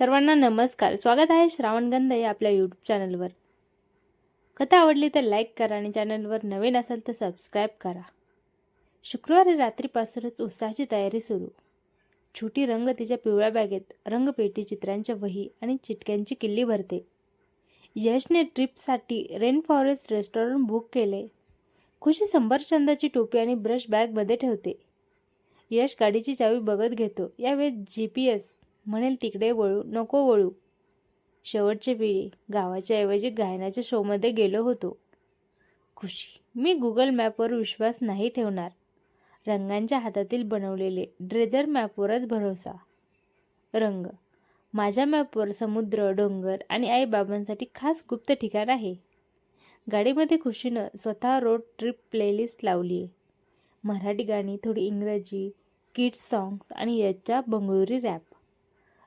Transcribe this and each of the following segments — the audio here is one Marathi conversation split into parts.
सर्वांना नमस्कार. स्वागत आहे श्रावणगंध या आपल्या यूट्यूब चॅनलवर कथा आवडली तर लाईक करा आणि चॅनलवर नवीन असाल तर सबस्क्राईब करा. शुक्रवारी रात्रीपासूनच उत्साहाची तयारी सुरू. छोटी रंग तिच्या पिवळ्या बॅगेत रंगपेटी चित्रांच्या वही आणि चिटक्यांची किल्ली भरते. यशने ट्रिपसाठी रेन फॉरेस्ट रेस्टॉरंट बुक केले. खुशी संभरचंदाची टोपी आणि ब्रश बॅगमध्ये ठेवते. यश गाडीची चावी बघत घेतो. यावेळी जी पी एस म्हणेल तिकडे वळू नको वळू. शेवटचे वेळी गावाच्या ऐवजी गायनाच्या शोमध्ये गेलो होतो. खुशी मी गुगल मॅपवर विश्वास नाही ठेवणार. रंगांच्या हातातील बनवलेले ड्रेजर मॅपवरच भरोसा. रंग माझ्या मॅपवर समुद्र डोंगर आणि आईबाबांसाठी खास गुप्त ठिकाण आहे. गाडीमध्ये खुशीनं स्वतः रोड ट्रिप प्लेलिस्ट लावली आहे मराठी गाणी थोडी इंग्रजी किड्स सॉंग्स आणि याच्या बंगळुरी रॅप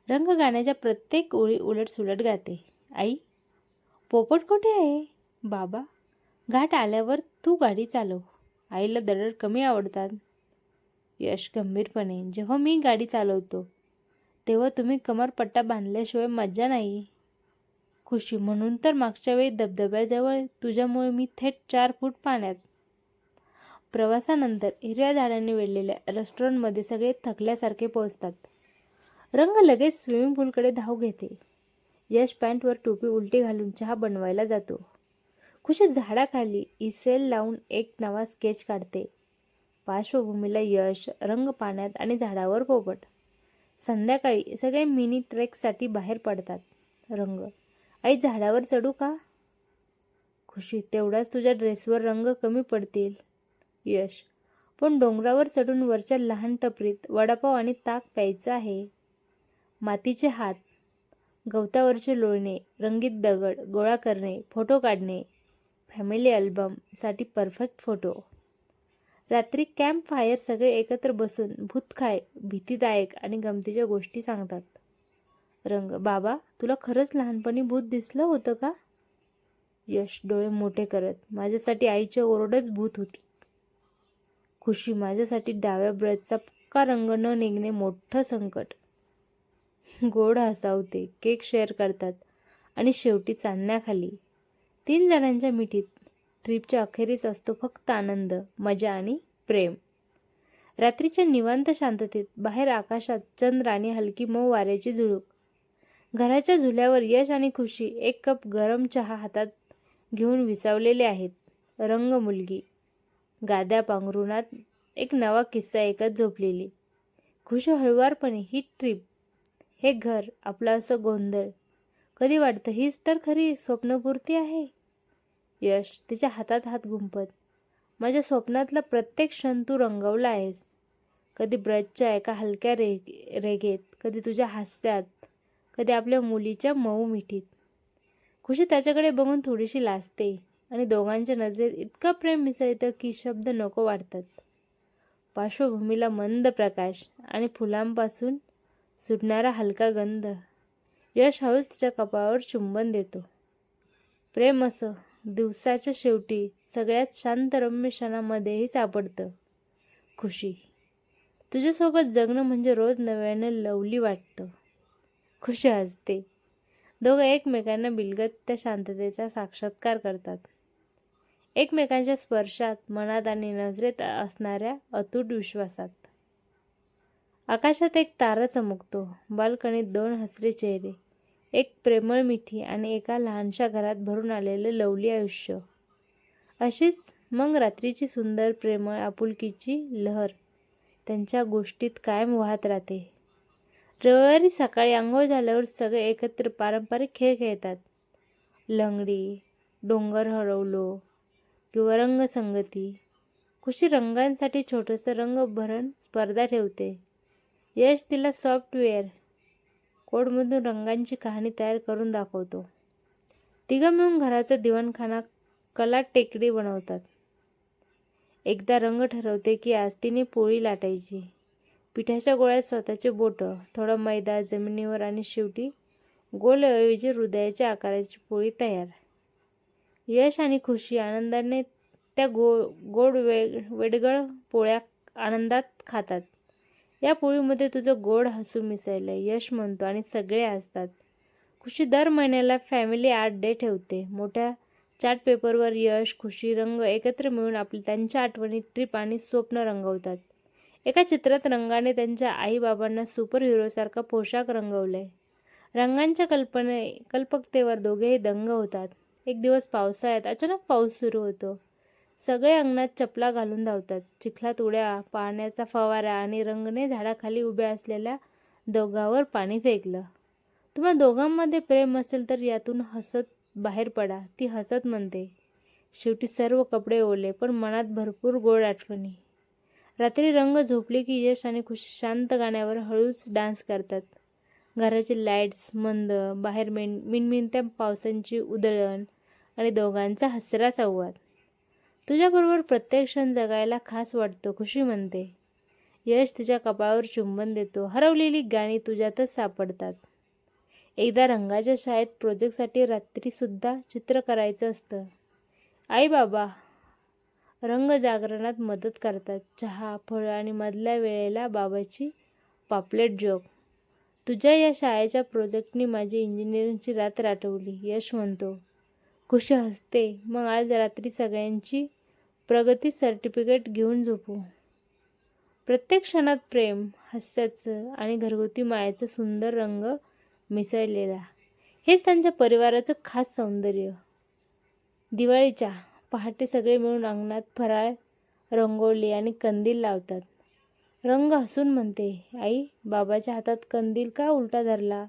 रंग गाण्याच्या प्रत्येक ओळी उलट सुलट गाते. आई पोपट कुठे आहे? बाबा घाट आल्यावर तू गाडी चालव. आईला दरड कमी आवडतात. यश गंभीरपणे जेव्हा मी गाडी चालवतो तेव्हा तुम्ही कमरपट्टा बांधल्याशिवाय मज्जा नाही. खुशी म्हणून तर मागच्या वेळी धबधब्याजवळ तुझ्यामुळे मी थेट चार फूट पाण्यात प्रवासानंतर हिरव्या झाडांनी वेढलेल्या रेस्टॉरंटमध्ये सगळे थकल्यासारखे पोहोचतात. रंग लगेच स्विमिंग पूलकडे धाव घेते. यश पॅन्टवर टोपी उलटी घालून चहा बनवायला जातो. खुशी झाडाखाली इसेल लावून एक नवा स्केच काढते. पार्श्वभूमीला यश रंग पाण्यात आणि झाडावर पोपट. संध्याकाळी सगळे मिनी ट्रेकसाठी बाहेर पडतात. रंग आई झाडावर चढू का? खुशी तेवढाच तुझ्या ड्रेसवर रंग कमी पडतील. यश पण डोंगरावर चढून वरच्या लहान टपरीत वडापाव आणि ताक प्यायचं आहे. मातीचे हात गवतावरचे लोळणे रंगीत दगड गोळा करणे फोटो काढणे फॅमिली अल्बमसाठी परफेक्ट फोटो रात्री कॅम्प फायर सगळे एकत्र बसून भूतखाय भीतीदायक आणि गमतीच्या गोष्टी सांगतात. रंग बाबा तुला खरंच लहानपणी भूत दिसलं होतं का? यश डोळे मोठे करत माझ्यासाठी आईच्या ओरडच भूत होती. खुशी माझ्यासाठी डाव्या ब्रजचा पक्का रंग न निघणे मोठं संकट. गोड हसावते केक शेअर करतात आणि शेवटी चांदण्याखाली तीन जणांच्या मिठीत ट्रिपच्या अखेरीस असतो फक्त आनंद मजा आणि प्रेम. रात्रीच्या निवांत शांततेत बाहेर आकाशात चंद्र आणि हलकी मऊ वाऱ्याची झुळूक. घराच्या झुल्यावर यश आणि खुशी एक कप गरम चहा हातात घेऊन विसावलेले आहेत. रंग मुलगी. गाद्या पांघरुणात एक नवा किस्सा ऐकत झोपलेली. खुश हळुवारपणे ही ट्रिप हे घर आपलं असं गोंधळ. कधी वाटतं हीच तर खरी स्वप्नपूर्ती आहे? यश तिच्या हातात हात गुंपत माझ्या स्वप्नातला प्रत्येक क्षण तू रंगवला आहेस. कधी ब्रजच्या एका हलक्या रे रेगेत कधी तुझ्या हास्यात कधी आपल्या मुलीच्या मऊ मिठीत. खुशी त्याच्याकडे बघून थोडीशी लाजते आणि दोघांच्या नजरेत इतकं प्रेम मिसळतं की शब्द नको वाटतात. पार्श्वभूमीला मंद प्रकाश आणि फुलांपासून सुटणारा हलका गंध. यश हळूच तिच्या कपाळावर चुंबन देतो. प्रेम असं दिवसाच्या शेवटी सगळ्यात शांत रम्य क्षणामध्येही सापडतं. खुशी. तुझ्यासोबत जगणं म्हणजे रोज नव्यानं लवली वाटतं. खुशी हसते दोघं एकमेकांना बिलगत त्या शांततेचा साक्षात्कार करतात. एकमेकांच्या स्पर्शात मनात आणि नजरेत असणाऱ्या अतूट विश्वासात. आकाशात एक तारा चमकतो बाल्कनीत दोन हसरे चेहरे एक प्रेमळ मिठी आणि एका लहानशा घरात भरून आलेलं लवली आयुष्य. अशीच मग रात्रीची सुंदर प्रेमळ आपुलकीची लहर त्यांच्या गोष्टीत कायम वाहत राहते. रविवारी सकाळी आंघोळ झाल्यावर सगळे एकत्र पारंपरिक खेळ खेळतात. लंगडी डोंगर हरवलो किंवा रंगसंगती खुशी रंगांसाठी छोटंसं रंगभरण स्पर्धा ठेवते. यश तिला सॉफ्टवेअर कोडमधून रंगांची कहाणी तयार करून दाखवतो. तिघं मिळून घराचा दिवाणखाना कला टेकडी बनवतात. एकदा रंग ठरवते की आज तिने पोळी लाटायची. पिठाच्या गोळ्यात स्वतःचे बोटं थोडं मैदा जमिनीवर आणि शेवटी गोलऐवजी हृदयाच्या आकाराची पोळी तयार. यश आणि खुशी आनंदाने त्या गो गोड वे वेडगळ पोळ्या आनंदात खातात. या पोळीमध्ये तुझं गोड हसू मिसळलं यश म्हणतो आणि सगळे असतात खुशी दर महिन्याला फॅमिली आर्ट डे ठेवते. मोठ्या चार्ट पेपरवर यश खुशी रंग एकत्र मिळून आपली त्यांच्या आठवणी ट्रिप आणि स्वप्न रंगवतात. एका चित्रात रंगाने त्यांच्या आईबाबांना सुपर हिरोसारखा पोशाख रंगवलाय. रंगांच्या कल्पने कल्पकतेवर दोघेही दंग होतात. एक दिवस पावसाळ्यात अचानक पाऊस सुरू होतो. सगळे अंगणात चपला घालून धावतात. चिखलात उड्या पाण्याचा फवारा आणि रंगने झाडाखाली उभ्या असलेल्या दोघांवर पाणी फेकलं. तुम्हा दोघांमध्ये प्रेम असेल तर यातून हसत बाहेर पडा ती हसत म्हणते. शेवटी सर्व कपडे ओले पण मनात भरपूर गोड आठवणी. रात्री रंग झोपले की यश आणि खुशी शांत गाण्यावर हळूच डान्स करतात. घराचे लाईट्स मंद बाहेर मिन मिनमिनत्या पावसांची उधळण आणि दोघांचा हसरा संवाद. तुझ्याबरोबर प्रत्येक क्षण जगायला खास वाटतो खुशी म्हणते. यश तिच्या कपाळावर चुंबन देतो हरवलेली गाणी तुझ्यातच सापडतात. एकदा रंगाच्या शाळेत प्रोजेक्टसाठी रात्रीसुद्धा चित्र करायचं असतं. आई बाबा रंग जागरणात मदत करतात. चहा फळं आणि मधल्या वेळेला बाबाची पापलेट जोक. तुझ्या या शाळेच्या प्रोजेक्टनी माझी इंजिनिअरिंगची रात्र आठवली यश म्हणतो. खुशी हसते. मग आज रात्री सगळ्यांची प्रगती सर्टिफिकेट घेऊन झोपू. प्रत्येक क्षणात प्रेम हास्याचं आणि घरगुती मायाचं सुंदर रंग मिसळलेला. हेच त्यांच्या परिवाराचं खास सौंदर्य. दिवाळीच्या पहाटे सगळे मिळून अंगणात फराळ रंगोळी आणि कंदील लावतात. रंग हसून म्हणते आई बाबाच्या हातात कंदील का उलटा धरला?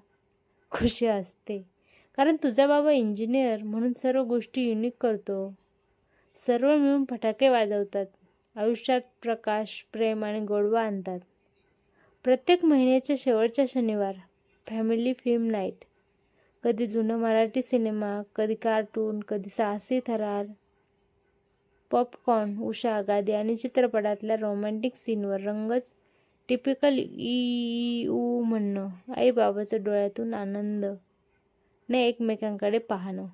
खुशी असते कारण तुझा बाबा इंजिनियर म्हणून सर्व गोष्टी युनिक करतो. सर्व मिळून फटाके वाजवतात. आयुष्यात प्रकाश प्रेम आणि गोडवा आणतात. प्रत्येक महिन्याच्या शेवटच्या शनिवार फॅमिली फिल्म नाईट कधी जुनं मराठी सिनेमा कधी कार्टून कधी साहसी थरार. पॉपकॉर्न उषा गादी आणि चित्रपटातल्या रोमॅन्टिक सीनवर रंगच टिपिकल ई ऊ म्हणणं. आई डोळ्यातून आनंद. ने एकमेकांकडे पाहणं.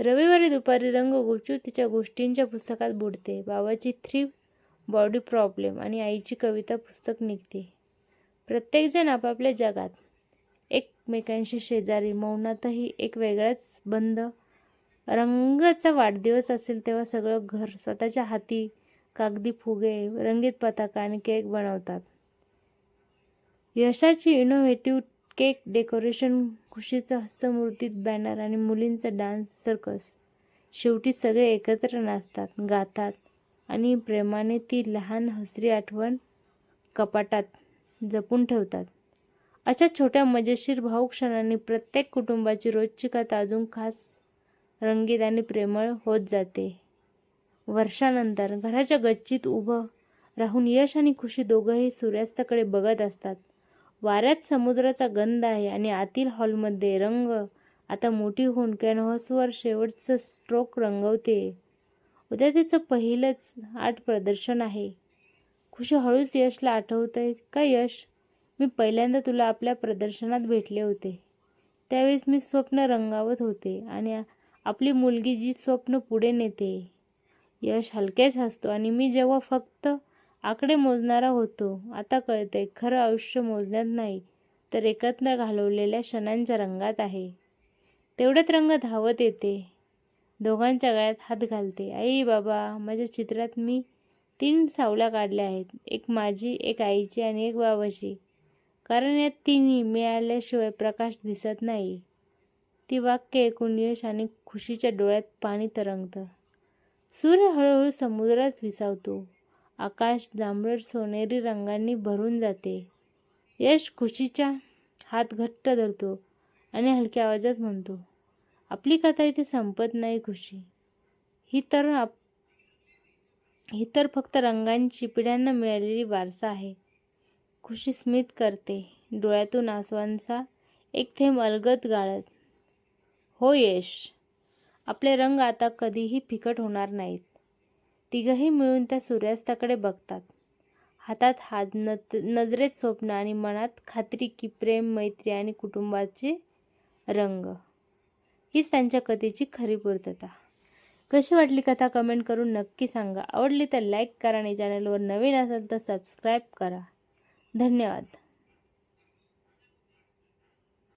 रविवारी दुपारी रंग गुपचूप तिच्या गोष्टींच्या पुस्तकात बुडते. बाबाची थ्री बॉडी प्रॉब्लेम आणि आईची कविता पुस्तक निघते. प्रत्येकजण आपापल्या जगात एकमेकांशी शेजारी मौनातही एक वेगळाच बंद. रंगाचा वाढदिवस असेल तेव्हा सगळं घर स्वतःच्या हाती कागदी फुगे रंगीत पताका आणि केक बनवतात. यशाची इनोव्हेटिव्ह केक डेकोरेशन खुशीचं हस्तमूर्तीत बॅनर आणि मुलींचा डान्स सर्कस. शेवटी सगळे एकत्र नाचतात गातात आणि प्रेमाने ती लहान हसरी आठवण कपाटात जपून ठेवतात. अशा छोट्या मजेशीर भाऊ क्षणांनी प्रत्येक कुटुंबाची रोजची कथा अजून खास रंगीत आणि प्रेमळ होत जाते. वर्षानंतर घराच्या गच्चीत उभं राहून यश आणि खुशी दोघंही सूर्यास्ताकडे बघत असतात. वाऱ्यात समुद्राचा गंध आहे आणि आतील हॉलमध्ये रंग आता मोठी होऊन कॅनव्हासवर शेवटचं स्ट्रोक रंगवते. उद्या तिचं पहिलंच आर्ट प्रदर्शन आहे. खुशी हळूच यशला आठवतंय का यश? मी पहिल्यांदा तुला आपल्या प्रदर्शनात भेटले होते. त्यावेळेस मी स्वप्न रंगावत होते आणि आपली मुलगी जी स्वप्न पुढे नेते. यश हलकेच हसतो आणि मी जेव्हा फक्त आकडे मोजणारा होतो. आता कळते खरं आयुष्य मोजण्यात नाही तर एकत्र घालवलेल्या क्षणांच्या रंगात आहे. तेवढ्यात रंग धावत येते. दोघांच्या गळ्यात हात घालते. आई बाबा माझ्या चित्रात मी तीन सावल्या काढल्या आहेत. एक माझी एक आईची आणि एक बाबाची. कारण यात तिन्ही मिळाल्याशिवाय प्रकाश दिसत नाही. ती वाक्य ऐकून यश आणि खुशीच्या डोळ्यात पाणी तरंगतं. सूर्य हळूहळू समुद्रात विसावतो. आकाश जांभळट सोनेरी रंगांनी भरून जाते. यश खुशीच्या हात घट्ट धरतो आणि हलक्या आवाजात म्हणतो आपली कथा इथे संपत नाही खुशी. ही तर आप ही तर फक्त रंगांची पिढ्यांना मिळालेली वारसा आहे. खुशी स्मित करते डोळ्यातून आसवांचा एक थेंब अलगत गाळत. हो यश आपले रंग आता कधीही फिकट होणार नाहीत. तिघंही मिळून त्या सूर्यास्ताकडे बघतात. हातात हात नत नजरेत स्वप्न आणि मनात खात्री की प्रेम मैत्री आणि कुटुंबाचे रंग. हीच त्यांच्या कथेची खरी पूर्तता. कशी वाटली कथा कमेंट करून नक्की सांगा. आवडली तर लाईक करा आणि चॅनलवर नवीन असेल तर सबस्क्राईब करा. धन्यवाद.